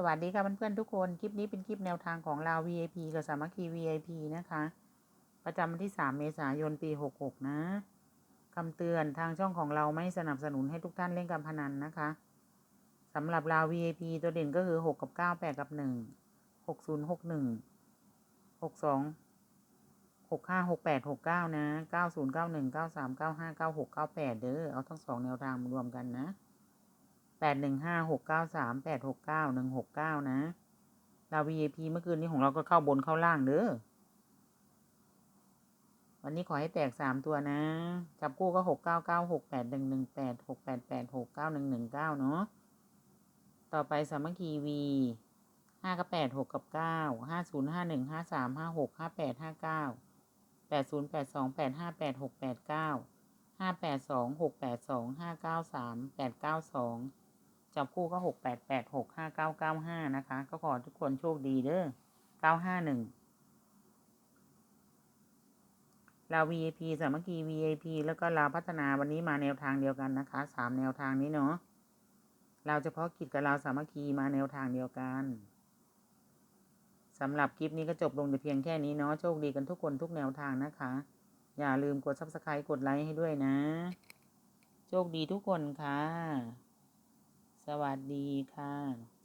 สวัสดีค่ะเพื่อนๆทุกคน คลิปนี้เป็นคลิปแนวทางของเรา VIP กับสามัคคี VIP นะคะ ประจำวันที่ 3 เมษายนปี 66 นะคำเตือนทางช่องของเราไม่สนับสนุนให้ทุกท่านเล่นการพนันนะคะสำหรับเรา VIP ตัวเด่นก็คือ 6 กับ 9 8 กับ 1 6 0 6 1 6 2 6 5 6 8 6 9 นะ 9 0 9 1 9 3 9 5 9 6 9 8 เด้อเอาทั้งสองแนวทางรวมกันนะ แปดหนึ่งห้าหกเก้าสามแปดหกเก้าหนึ่งหกเก้านะเรา VIP เมื่อคืนนี้ของเราก็เข้าบนเข้าล่างเด้อ วันนี้ขอให้แตกสามตัวนะ จับคู่ก็หกเก้าเก้าหกแปดหนึ่งหนึ่งแปดหกแปดแปดหกเก้าหนึ่งหนึ่งเก้าเนาะ ต่อไปสามัคคีวีห้ากับแปดหกกับเก้าห้าศูนย์ห้าหนึ่งห้าสามห้าหกห้าแปดห้าเก้าแปดศูนย์แปดสองแปดห้าแปดหกแปดเก้าห้าแปดสองหกแปดสองห้าเก้าสามแปดเก้าสอง จับคู่ก็หกแปดแปดหกห้าเก้าเก้าห้านะคะ ก็ขอทุกคนโชคดีเด้อเก้าห้าหนึ่งเรา VIP สามัคคี VIP แล้วก็เราพัฒนาวันนี้มาแนวทางเดียวกันนะคะสามแนวทางนี้เนาะเราเฉพาะกิจกับเราสามัคคีมาแนวทางเดียวกันสำหรับคลิปนี้ก็จบลงแต่เพียงแค่นี้เนาะโชคดีกันทุกคนทุกแนวทางนะคะ อย่าลืมกด subscribe กดไลค์ให้ด้วยนะ โชคดีทุกคนค่ะ สวัสดีค่ะ